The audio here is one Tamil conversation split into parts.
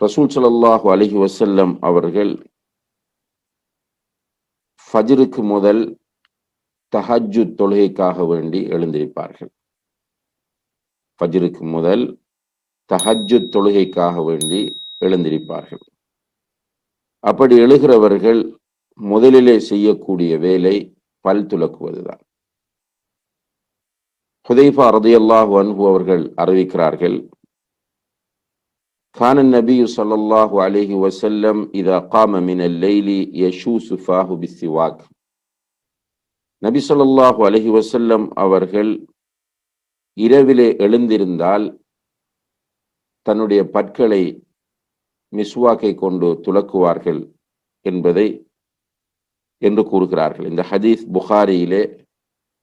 ரசூல் ஸல்லல்லாஹு அலஹி வசல்லம் அவர்கள் ஃபஜருக்கு முதல் தஹஜு தொழுகைக்காக வேண்டி எழுந்திருப்பார்கள். ஃபஜருக்கு முதல் தஹஜு தொழுகைக்காக வேண்டி எழுந்திருப்பார்கள். அப்படி எழுகிறவர்கள் முதலிலே செய்யக்கூடிய வேலை பல் துலக்குவதுதான். ஹுதைஃபா ரதையல்லாஹு அன்பு அவர்கள் அறிவிக்கிறார்கள் كان النبي صلى الله عليه وسلم إذا قام من الليل يشوس فاه بالسواك நபி ஸல்லல்லாஹு அலைஹி வஸல்லம் அவர்கள் இரவிலே எழுந்திருந்தால் தன்னுடைய பற்களை மிஸ்வாக்கை கொண்டு துலக்குவார்கள் என்பதை என்று கூறுகிறார்கள் இந்த ஹதீஸ் புகாரியிலே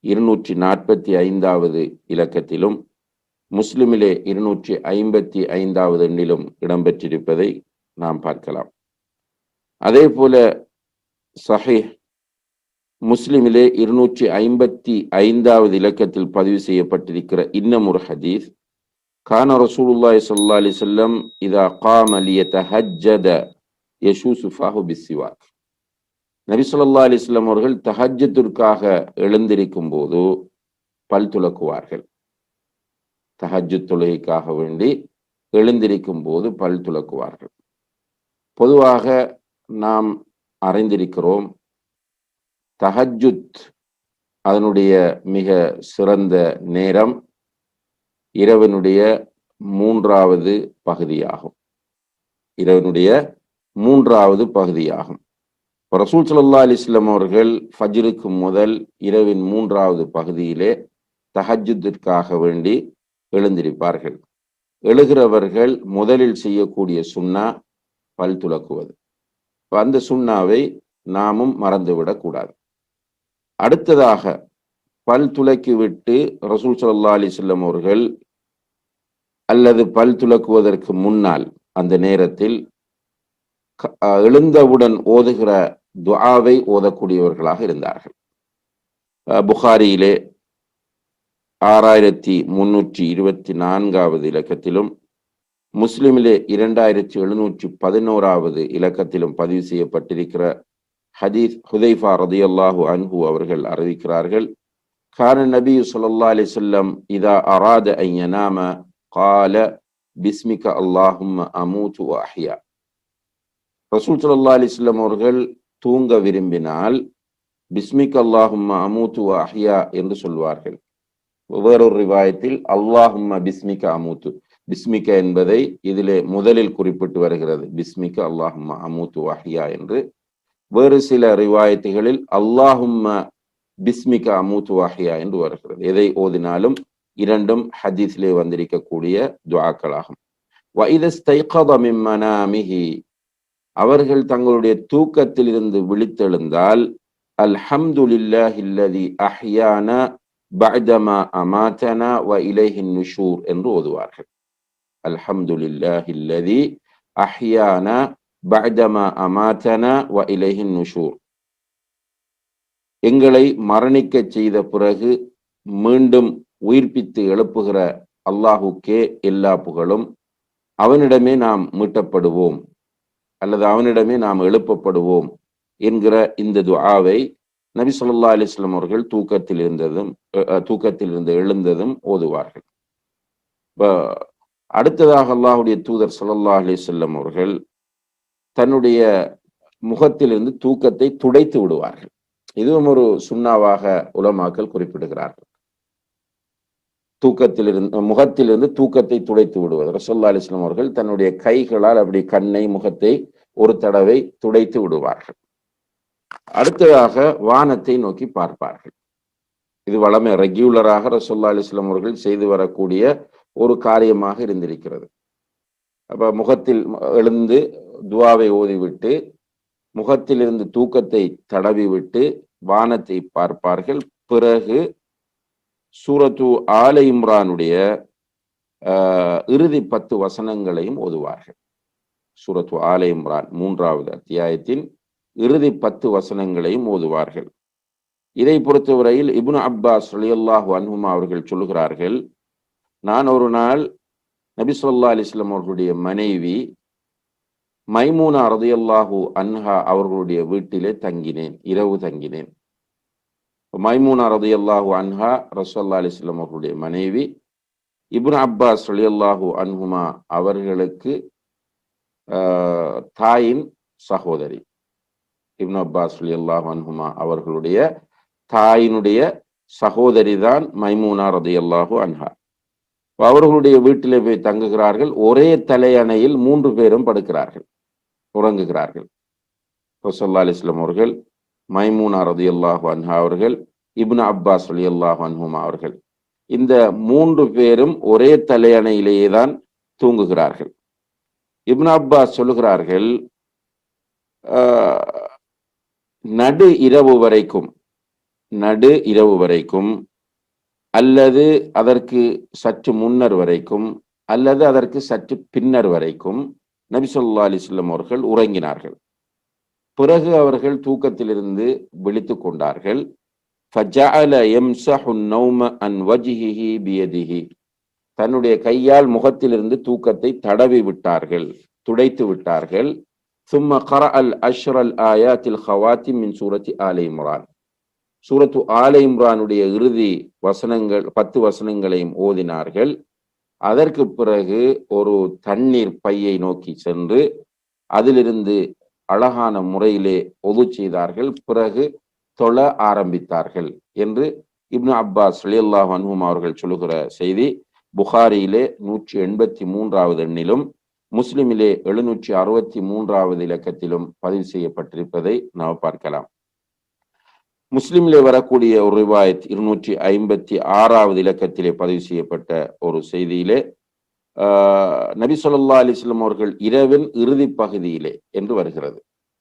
இருநூற்றி நாற்பத்தி ஐந்தாவது இலக்கத்திலும் முஸ்லிமிலே இருநூற்றி ஐம்பத்தி ஐந்தாவது எண்ணிலும் இடம்பெற்றிருப்பதை நாம் பார்க்கலாம். அதே போல சஹீஹ் முஸ்லிமிலே இருநூற்றி ஐம்பத்தி ஐந்தாவது இலக்கத்தில் பதிவு செய்யப்பட்டிருக்கிற இன்னும் ஒரு ஹதீஸ். கான ரசூலுல்லாய் சல்லா அலி செல்லம் இதா காம் லியதஹஜ்ஜத யஷூசு யசூசுஃபாஹு பிஸ்ஸிவாக். நபி சொல்லா அலிஸ்லாம் அவர்கள் தஹஜத்திற்காக எழுந்திருக்கும் போது பல் துலக்குவார்கள். தஹஜு தொழுகைக்காக வேண்டி எழுந்திருக்கும் போது பல் துலக்குவார்கள். பொதுவாக நாம் அறிந்திருக்கிறோம் தஹஜுத் அதனுடைய மிக சிறந்த நேரம் இரவனுடைய மூன்றாவது பகுதியாகும். இரவனுடைய மூன்றாவது பகுதியாகும். ரசூல் சல்லா அலிஸ்லாம் அவர்கள் ஃபஜ்ருக்கு முதல் இரவின் மூன்றாவது பகுதியிலே தஹஜுத்திற்காக வேண்டி எழுந்திருப்பார்கள். எழுகிறவர்கள் முதலில் செய்யக்கூடிய சுண்ணா பல் துலக்குவது. அந்த சுண்ணாவை நாமும் மறந்துவிடக் கூடாது. அடுத்ததாக பல் துலக்கி விட்டு ரசூல் சல்லா அலிஸ்லம் அவர்கள் அல்லது பல் துலக்குவதற்கு முன்னால் அந்த நேரத்தில் எழுந்தவுடன் ஓதுகிற துஆவை ஓதக்கூடியவர்களாக இருந்தார்கள். புகாரியிலே ஆறாயிரத்தி முன்னூற்றி இருபத்தி நான்காவது இலக்கத்திலும் முஸ்லிமிலே இரண்டாயிரத்தி எழுநூற்றி பதினோராவது இலக்கத்திலும் பதிவு செய்யப்பட்டிருக்கிற ஹதீஸ் ஹுதைஃபா ரதியல்லாஹு அன்ஹு அவர்கள் அறிவிக்கிறார்கள் கான நபி சொல்லா அலி சொல்லம் இதா அராத ஐயனாம கால பிஸ்மிக அல்லாஹும் அமூத்து அஹ்யா ரசூல் சல்லா அலிஸ்லம் அவர்கள் தூங்க விரும்பினால் பிஸ்மிக் அல்லாஹும் அமூத்து வாஹியா என்று சொல்வார்கள். வேறொரு ரிவாயத்தில் அல்லாஹும் பிஸ்மிக அமூத்து. பிஸ்மிக என்பதை இதிலே முதலில் குறிப்பிட்டு வருகிறது. பிஸ்மிக அல்லாஹும் அமூத்து வஹியா என்று. வேறு சில ரிவாயத்துகளில் அல்லாஹும் பிஸ்மிக அமூத்து அஹ்யா என்று வருகிறது. எதை ஓதினாலும் இரண்டும் ஹதீஸிலே வந்திருக்கக்கூடிய துவாக்களாகும். அவர்கள் தங்களுடைய தூக்கத்தில் இருந்து விழித்தெழுந்தால் அல்ஹம்துலில்லாஹில்லதி அஹ்யானா பஅதமா அமாத்தனா வ இலைஹின் நுஷூர் என்று ஓதுவார்கள். அல்ஹம்துலில்லாஹில்லதி அஹ்யானா பஅதமா அமாத்தனா வ இலைஹின் நுஷூர் எங்களை மரணிக்க செய்த பிறகு மீண்டும் உயிர்ப்பித்து எழுப்புகிற அல்லாஹுக்கே எல்லா புகழும் அவனிடமே நாம் மீட்டப்படுவோம் அல்லது அவனிடமே நாம் எழுப்பப்படுவோம் என்கிற இந்த துஆவை நபி சொல்லா அலிஸ்லாம் அவர்கள் தூக்கத்தில் இருந்ததும் தூக்கத்தில் இருந்து எழுந்ததும் ஓதுவார்கள். அடுத்ததாக அல்லாஹுடைய தூதர் சொல்லல்லா அலிசல்லம் அவர்கள் தன்னுடைய முகத்திலிருந்து தூக்கத்தை துடைத்து விடுவார்கள். இதுவும் ஒரு சுண்ணாவாக உலமாக்கள் குறிப்பிடுகிறார்கள். தூக்கத்திலிருந்து முகத்திலிருந்து தூக்கத்தை துடைத்து விடுவது. ரசோல்லா அலிஸ்லாம் அவர்கள் தன்னுடைய கைகளால் அப்படி கண்ணை முகத்தை ஒரு தடவை துடைத்து விடுவார்கள். அடுத்ததாக வானத்தை நோக்கி பார்ப்பார்கள். இது வளமை ரெகுலராக ரசோல்லா அலிஸ்லாம் அவர்கள் செய்து வரக்கூடிய ஒரு காரியமாக இருந்திருக்கிறது. அப்ப முகத்தில் எழுந்து துவாவை ஓதிவிட்டு முகத்திலிருந்து தூக்கத்தை தடவி விட்டு வானத்தை பார்ப்பார்கள். பிறகு சூரத்து ஆல இம்ரானுடைய இறுதி பத்து வசனங்களையும் ஓதுவார்கள். சூரத்து ஆல இம்ரான் மூன்றாவது அத்தியாயத்தின் இறுதி பத்து வசனங்களையும் ஓதுவார்கள். இதை பொறுத்தவரையில் இப்னு அப்பாஸ் அலியல்லாஹு அன்ஹுமா அவர்கள் சொல்லுகிறார்கள் நான் ஒரு நாள் நபி சொல்லா அலிஸ்லாம் அவர்களுடைய மனைவி மைமூனா ரதையல்லாஹு அன்ஹா அவர்களுடைய வீட்டிலே தங்கினேன் இரவு தங்கினேன். மைமூனா ரதையல்லாஹு அன்ஹா ரசோல்லா அலிஸ்லாம் அவர்களுடைய மனைவி இப்னு அப்பாஸ் அலியல்லாஹு அன்ஹுமா அவர்களுக்கு தாயின் சகோதரி. இப்னு அப்பாஸ் அலியல்லாஹு அன்ஹுமா அவர்களுடைய தாயினுடைய சகோதரி தான் மைமூனா ரதியல்லாஹு அன்ஹா. அவர்களுடைய வீட்டிலே போய் தங்குகிறார்கள். ஒரே தலையணையில் மூன்று பேரும் படுக்கிறார்கள். உறங்குகிறார்கள். ரசல்லா அலிஸ்லாம் அவர்கள் மைமூனா ரதி அல்லாஹு அன்ஹா அவர்கள் இப்னு அப்பாஸ் அலி அல்லாஹு அன்ஹுமா அவர்கள். இந்த மூன்று பேரும் ஒரே தலையணையிலேயே தான் தூங்குகிறார்கள். இப்னு அப்பாஸ் சொல்லுகிறார்கள் நடு இரவு வரைக்கும் நடு இரவு வரைக்கும் அல்லது அதற்கு சற்று முன்னர் வரைக்கும் அல்லது அதற்கு சற்று பின்னர் வரைக்கும் நபி சொல்லா அலிஸ்லம் அவர்கள் உறங்கினார்கள். பிறகு அவர்கள் தூக்கத்திலிருந்து விழித்து கொண்டார்கள். தன்னுடைய கையால் முகத்திலிருந்து தூக்கத்தை தடவி விட்டார்கள் துடைத்து விட்டார்கள். ثم قرأ அல் الآيات الخواتم من سورة آل ஆலை இம்ரான் சூரத்து ஆலை இம்ரானுடைய இறுதி வசனங்கள் பத்து வசனங்களையும் ஓதினார்கள். அதற்கு பிறகு ஒரு தண்ணீர் பையை நோக்கி சென்று அதிலிருந்து அழகான முறையிலே ஒது செய்தார்கள். பிறகு தொழ ஆரம்பித்தார்கள் என்று இப்னு அப்பாஸ் அலியல்லாஹ் அன்ஹும் அவர்கள் சொல்லுகிற செய்தி. புகாரியிலே நூற்றி எண்பத்தி மூன்றாவது எண்ணிலும் முஸ்லிமிலே எழுநூற்றி அறுபத்தி மூன்றாவது இலக்கத்திலும் பதிவு செய்யப்பட்டிருப்பதை நாம் பார்க்கலாம். முஸ்லிமிலே வரக்கூடிய ஒரு ரிவாயத் இருநூற்றி ஐம்பத்தி ஆறாவது இலக்கத்திலே பதிவு செய்யப்பட்ட ஒரு செய்தியிலே நபி சொல்லா அலிஸ்லம் அவர்கள் இரவின் இறுதி பகுதியிலே என்று வருகிறது.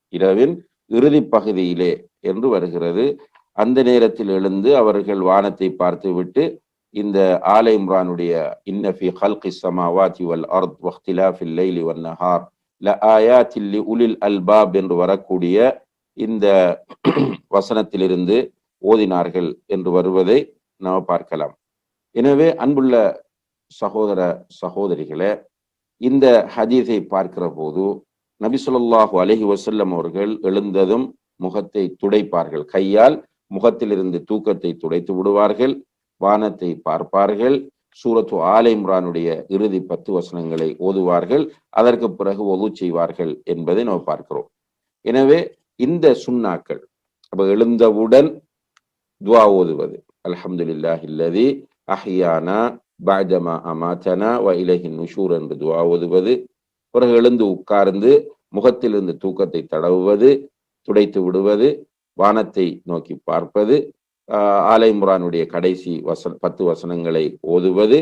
இரவின் இறுதி பகுதியிலே என்று வருகிறது. அந்த நேரத்தில் எழுந்து அவர்கள் வானத்தை பார்த்து விட்டு இந்த ஆலை இம்ரானுடைய இன்னஃபி ஹல்கி சமாவாதி வல் அர்த் வக்திலாஃபில் லைலி வன் நஹார் ல ஆயாத்தில் உலில் அல்பாப் என்று வரக்கூடிய இந்த வசனத்திலிருந்து ஓதினார்கள் என்று வருவதை நாம் பார்க்கலாம். எனவே அன்புள்ள சகோதர சகோதரிகளே இந்த ஹதீஸை பார்க்கிற போது நபி சொல்லாஹு அலஹி வசல்லம் அவர்கள் எழுந்ததும் முகத்தை துடைப்பார்கள். கையால் முகத்திலிருந்து தூக்கத்தை துடைத்து விடுவார்கள். வானத்தை பார்ப்பார்கள். சூரத்து ஆலை இம்ரானுடைய இறுதி பத்து வசனங்களை ஓதுவார்கள். அதற்கு பிறகு ஒது செய்வார்கள் என்பதை நாம் பார்க்கிறோம். எனவே இந்த சுண்ணாக்கள் அப்ப எழுந்தவுடன் துவா ஓதுவது. அல்ஹம்துலில்லாஹ் இல்லதி அஹியானா பாஜமா அமாச்சனா வ இலகின் நுஷூர் என்று துவா ஓதுவது. பிறகு எழுந்து உட்கார்ந்து முகத்திலிருந்து தூக்கத்தை தடவுவது துடைத்து விடுவது வானத்தை நோக்கி பார்ப்பது. ஆலை முரானுடைய கடைசி வசன பத்து வசனங்களை ஓதுவது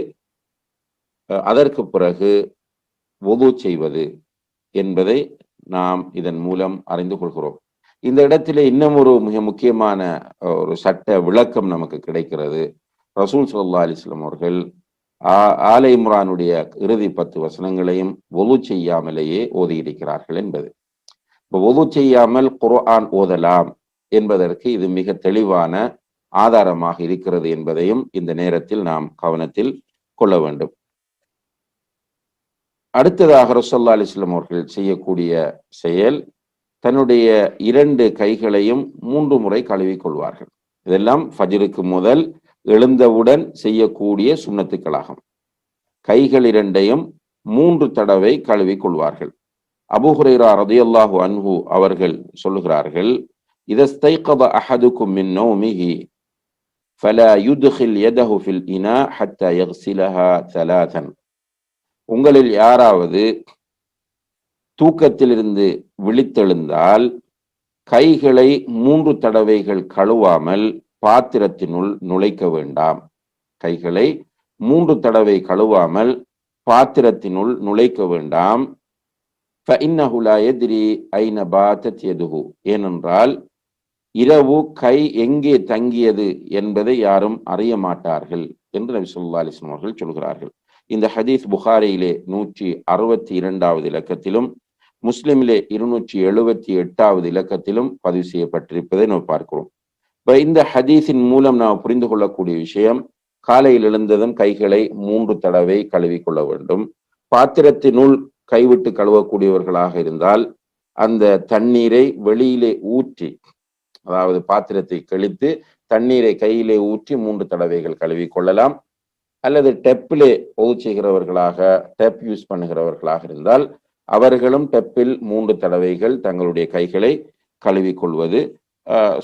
அதற்கு பிறகு ஒது செய்வது என்பதை நாம் இதன் மூலம் அறிந்து கொள்கிறோம். இந்த இடத்திலே இன்னும் ஒரு மிக முக்கியமான ஒரு சட்ட விளக்கம் நமக்கு கிடைக்கிறது. ரசூல் சல்லா அலிஸ்லாம் அவர்கள் ஆலை இம்ரானுடைய இறுதி பத்து வசனங்களையும் ஒது செய்யாமலேயே ஓதியிருக்கிறார்கள் என்பது. இப்போ ஒலு செய்யாமல் குர்ஆன் ஓதலாம் என்பதற்கு இது மிக தெளிவான ஆதாரமாக இருக்கிறது என்பதையும் இந்த நேரத்தில் நாம் கவனத்தில் கொள்ள வேண்டும். அடுத்ததாக ரசல்லா அலிஸ்லாம் அவர்கள் செய்யக்கூடிய செயல் தன்னுடைய இரண்டு கைகளையும் மூன்று முறை கழுவிக்கொள்வார்கள் இதெல்லாம் ஃபஜிருக்கு முதல் எழுந்தவுடன் செய்யக்கூடிய சுண்ணத்துக்களாகும். கைகள் இரண்டையும் மூன்று தடவை கழுவிக்கொள்வார்கள் அபுஹுரேரா ரதியல்லாஹு அன்ஹு அவர்கள் சொல்லுகிறார்கள் இதஸ்தைகப அஹதுக்கும் மின் நோமிகி ஃபலா யுதுஹில் எதஹு ஃபில் இனா ஹத்த யக்சிலஹா தலாதன் உங்களில் யாராவது தூக்கத்திலிருந்து விழித்தெழுந்தால் கைகளை மூன்று தடவைகள் கழுவாமல் பாத்திரத்தினுள் நுழைக்க வேண்டாம். கைகளை மூன்று தடவை கழுவாமல் பாத்திரத்தினுள் நுழைக்க வேண்டாம். ஏனென்றால் இரவு கை எங்கே தங்கியது என்பதை யாரும் அறிய மாட்டார்கள் என்று நபி சொல்லா அலிஸ்லாம் அவர்கள் சொல்கிறார்கள். இந்த ஹதீஸ் புகாரியிலே நூற்றி அறுபத்தி இரண்டாவது இலக்கத்திலும் முஸ்லிமிலே இருநூற்றி எழுபத்தி எட்டாவது இலக்கத்திலும் பதிவு செய்யப்பட்டிருப்பதை நாம் பார்க்கிறோம். இப்ப இந்த ஹதீஸின் மூலம் நாம் புரிந்து கொள்ளக்கூடிய விஷயம் காலையில் எழுந்ததும் கைகளை மூன்று தடவை கழுவிக்கொள்ள வேண்டும். பாத்திரத்தினுள் கைவிட்டு கழுவக்கூடியவர்களாக இருந்தால் அந்த தண்ணீரை வெளியிலே ஊற்றி அதாவது பாத்திரத்தை கழித்து தண்ணீரை கையிலே ஊற்றி மூன்று தடவைகள் கழுவி கொள்ளலாம். அல்லது டெப்பிலே பொது செய்கிறவர்களாக டெப் யூஸ் பண்ணுகிறவர்களாக இருந்தால் அவர்களும் டெப்பில் மூன்று தடவைகள் தங்களுடைய கைகளை கழுவி கொள்வது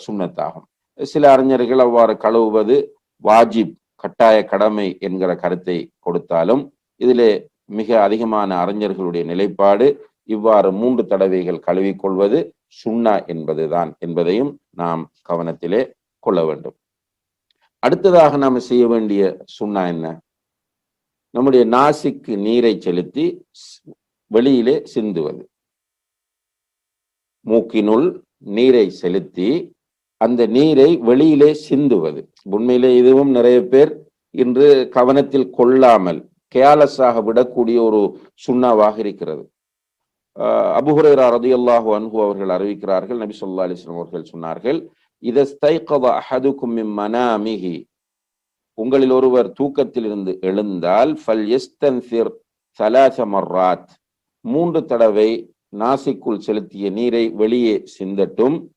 சுண்ணத்தாகும். சில அறிஞர்கள் அவ்வாறு கழுவுவது வாஜிப் கட்டாய கடமை என்கிற கருத்தை கொடுத்தாலும் இதிலே மிக அதிகமான அறிஞர்களுடைய நிலைப்பாடு இவ்வாறு மூன்று தடவைகள் கழுவிக்கொள்வது சுண்ணா என்பதுதான் என்பதையும் நாம் கவனத்திலே கொள்ள வேண்டும். அடுத்ததாக நாம் செய்ய வேண்டிய சுண்ணா என்ன? நம்முடைய நாசிக்கு நீரை செலுத்தி வெளியிலே சிந்துவது. மூக்கினுள் நீரை செலுத்தி அந்த நீரை வெளியிலே சிந்துவது. உண்மையிலே இதுவும் நிறைய பேர் இன்று கவனத்தில் கொள்ளாமல் கேலஸாக விடக்கூடிய ஒரு சுண்ணாவாக இருக்கிறது. அபுஹுரேரா ரதியல்லாஹு அன்ஹு அவர்கள் அறிவிக்கிறார்கள் நபி சொல்லா அலிஸ்லாம் அவர்கள் சொன்னார்கள் மனாமிஹி. உங்களில் ஒருவர் தூக்கத்தில் இருந்து எழுந்தால் ஃபல் எஸ்தன்சிர் சலாசமர்ராத் மூன்று தடவை நாசிக்குள் செலுத்திய நீரை வெளியே சிந்தட்டும்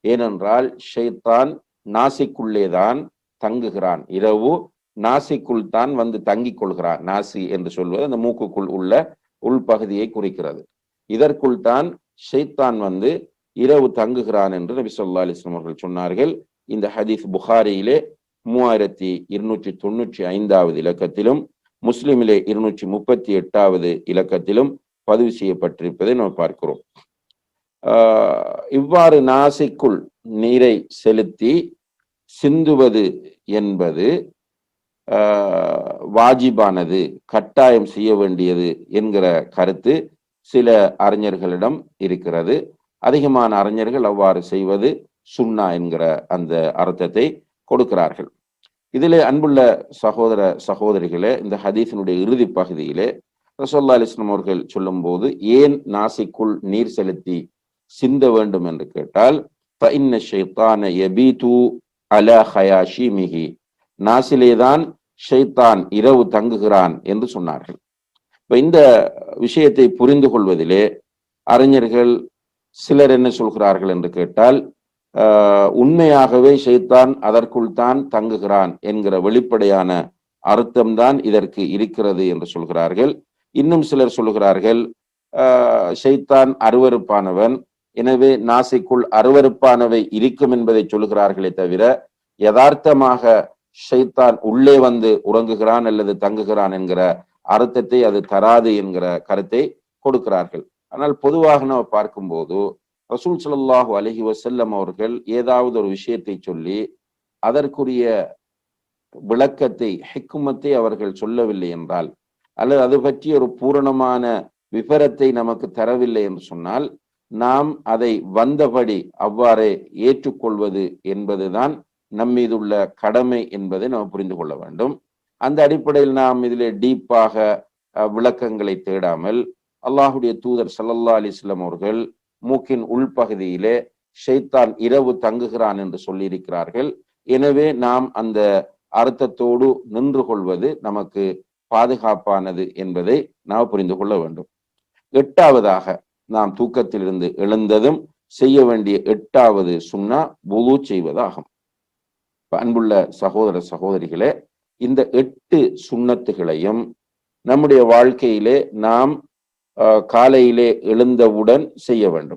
ஏனென்றால் ஷைத்தான் நாசிக்குள்ளேதான் தங்குகிறான். இரவு நாசிக்குள் தான் வந்து தங்கிக் கொள்கிறார். நாசி என்று சொல்வது அந்த மூக்குக்குள் உள்ள உள்பகுதியை குறிக்கிறது. இதற்குள் தான் ஷைத்தான் வந்து இரவு தங்குகிறான் என்று நபி சொல்லா அலிஸ்லாம் அவர்கள் சொன்னார்கள். இந்த ஹதீஸ் புகாரியிலே மூவாயிரத்தி இருநூற்றி தொண்ணூற்றி ஐந்தாவது இலக்கத்திலும் முஸ்லிமிலே இருநூற்றி முப்பத்தி எட்டாவது இலக்கத்திலும் பதிவு செய்யப்பட்டிருப்பதை நாம் பார்க்கிறோம். இவ்வாறு நாசிக்குள் நீரை செலுத்தி சிந்துவது என்பது வாஜிபானது கட்டாயம் செய்ய வேண்டியது என்கிற கருத்து சில அறிஞர்களிடம் இருக்கிறது. அதிகமான அறிஞர்கள் அவ்வாறு செய்வது சுண்ணா என்கிற அந்த அர்த்தத்தை கொடுக்கிறார்கள். இதிலே அன்புள்ள சகோதர சகோதரிகளே இந்த ஹதீஸினுடைய இறுதி பகுதியிலே ரசோல்லா அலிஸ்லாம் அவர்கள் சொல்லும் போது ஏன் நாசிக்குள் நீர் செலுத்தி சிந்த வேண்டும்? என்று கேட்டால் நாசிலேதான் ஷைத்தான் இரவு தங்குகிறான் என்று சொன்னார்கள். இப்ப இந்த விஷயத்தை புரிந்து கொள்வதிலே அறிஞர்கள் சிலர் என்ன சொல்கிறார்கள் என்று கேட்டால் உண்மையாகவே ஷைத்தான் அதற்குள் தான் தங்குகிறான் என்கிற வெளிப்படையான அர்த்தம்தான் இதற்கு இருக்கிறது என்று சொல்கிறார்கள். இன்னும் சிலர் சொல்கிறார்கள் ஷைத்தான் அருவறுப்பானவன் எனவே நாசிக்குள் அருவறுப்பானவை இருக்கும் என்பதை சொல்கிறார்களே தவிர யதார்த்தமாக ஷைத்தான் உள்ளே வந்து உறங்குகிறான் அல்லது தங்குகிறான் என்கிற அர்த்தத்தை அது தராது என்கிற கருத்தை கொடுக்கிறார்கள். ஆனால் பொதுவாக நம்ம பார்க்கும்போது ரசூல் சல்லாஹூ அலஹி வசல்லம் அவர்கள் ஏதாவது ஒரு விஷயத்தை சொல்லி அதற்குரிய விளக்கத்தை ஹெக்குமத்தை அவர்கள் சொல்லவில்லை என்றால் அல்லது அது பற்றி ஒரு பூரணமான விபரத்தை நமக்கு தரவில்லை என்று சொன்னால் நாம் அதை வந்தபடி அவ்வாறே ஏற்றுக்கொள்வது என்பதுதான் நம்மீதுள்ள கடமை என்பதை நாம் புரிந்து கொள்ள வேண்டும். அந்த அடிப்படையில் நாம் இதிலே டீப்பாக விளக்கங்களை தேடாமல் அல்லாஹுடைய தூதர் சல்லல்லா அலிஸ்லாம் அவர்கள் மூக்கின் உள்பகுதியிலே ஷைத்தான் இரவு தங்குகிறான் என்று சொல்லியிருக்கிறார்கள். எனவே நாம் அந்த அர்த்தத்தோடு நின்று கொள்வது நமக்கு பாதுகாப்பானது என்பதை நாம் புரிந்து கொள்ள வேண்டும். எட்டாவதாக நாம் தூக்கத்திலிருந்து எழுந்ததும் செய்ய வேண்டிய எட்டாவது சுண்ணா புது செய்வதாகும். அன்புள்ள சகோதர சகோதரிகளே இந்த எட்டு சுண்ணத்துகளையும் நம்முடைய வாழ்க்கையிலே நாம் காலையிலே எழுந்தவுடன் செய்ய வேண்டும்.